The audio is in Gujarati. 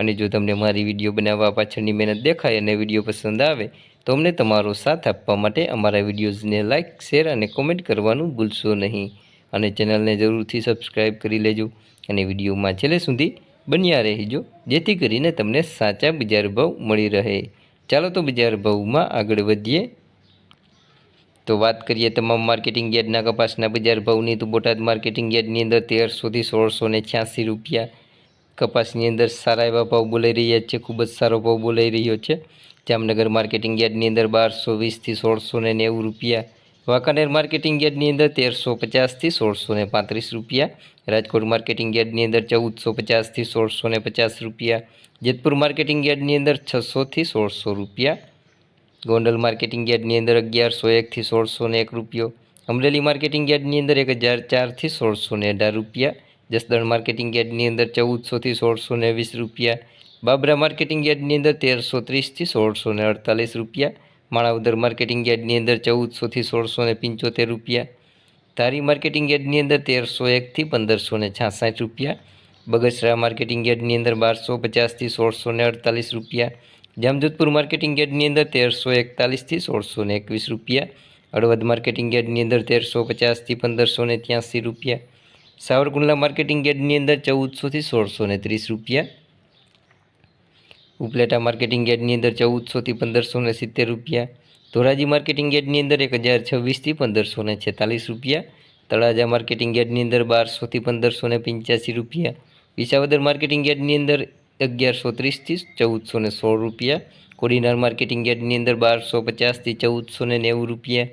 અને જો તમને મારી વીડિયો બનાવવા પાછળની મહેનત દેખાય અને વીડિયો પસંદ આવે, તો અમને તમારો સાથ આપવા માટે અમારા વિડીયોઝને લાઇક શેર અને કોમેન્ટ કરવાનું ભૂલશો નહીં. અને ચેનલને જરૂરથી સબસ્ક્રાઈબ કરી લેજો અને વિડીયોમાં છેલ્લે સુધી બન્યા રહેજો, જેથી કરીને તમને સાચા બજાર ભાવ મળી રહે. ચાલો તો બજાર ભાવમાં આગળ વધીએ. તો વાત કરીએ તમામ માર્કેટિંગ યાર્ડના કપાસના બજાર ભાવની, તો બોટાદ માર્કેટિંગ યાર્ડની અંદર તેરસોથી સોળસો ને છ્યાસી રૂપિયા કપાસની અંદર સારા એવા ભાવ બોલાઈ રહ્યા છે, ખૂબ જ સારો ભાવ બોલાઈ રહ્યો છે. જામનગર માર્કેટિંગ યાર્ડની અંદર બારસો વીસથી સોળસો ને નેવું રૂપિયા, વાંકાનેર માર્કેટિંગ યાર્ડની અંદર તેરસો પચાસથી સોળસો ને પાંત્રીસ રૂપિયા, રાજકોટ માર્કેટિંગ યાર્ડની અંદર ચૌદસો પચાસથી સોળસો ને પચાસ રૂપિયા, જેતપુર માર્કેટિંગ યાર્ડની અંદર છસોથી સોળસો રૂપિયા, ગોંડલ માર્કેટિંગ યાર્ડની અંદર અગિયારસો એકથી સોળસો ને એક રૂપિયો, અમરેલી માર્કેટિંગ યાર્ડની અંદર એક હજાર ચારથી સોળસો ને અઢાર રૂપિયા જસદણ માર્કેટિંગ યાર્ડની અંદર ચૌદસોથી સોળસો ને વીસ રૂપિયા, બાબરા માર્કેટિંગ યાર્ડની અંદર તેરસો ત્રીસથી સોળસો ને અડતાલીસ રૂપિયા, માણાવદર માર્કેટિંગ યાર્ડની અંદર ચૌદસોથી સોળસો ને પંચોતેર રૂપિયા, ધારી માર્કેટિંગ યાર્ડની અંદર તેરસો એકથી પંદરસો ને છાસઠ રૂપિયા, બગસરા માર્કેટિંગ યાર્ડની અંદર બારસો પચાસથી સોળસો ને અડતાલીસ રૂપિયા, જામજોધપુર માર્કેટિંગ યાર્ડની અંદર તેરસો એકતાલીસથી સોળસો ને એકવીસ રૂપિયા, હળવદ માર્કેટિંગ યાર્ડની અંદર તેરસો પચાસથી પંદરસો ને ત્યાંસી રૂપિયા સાવરકુંડલા માર્કેટિંગ યાર્ડની અંદર ચૌદસોથી સોળસો ને ત્રીસ રૂપિયા. ઉપલેટા માર્કેટિંગ યાર્ડની અંદર ચૌદસોથી પંદરસો ને સિત્તેર રૂપિયા. ધોરાજી માર્કેટિંગ યાર્ડની અંદર એક હજાર છવ્વીસથી પંદરસો ને છેતાલીસ રૂપિયા. તળાજા માર્કેટિંગ યાર્ડની અંદર બારસોથી પંદરસો ને પંચ્યાસી રૂપિયા. વિસાવદર માર્કેટિંગ યાર્ડની અંદર અગિયારસો ત્રીસથી ચૌદસો ને સોળ રૂપિયા. કોડીનાર માર્કેટિંગ યાર્ડની અંદર બારસો પચાસથી ચૌદસો ને નેવું રૂપિયા.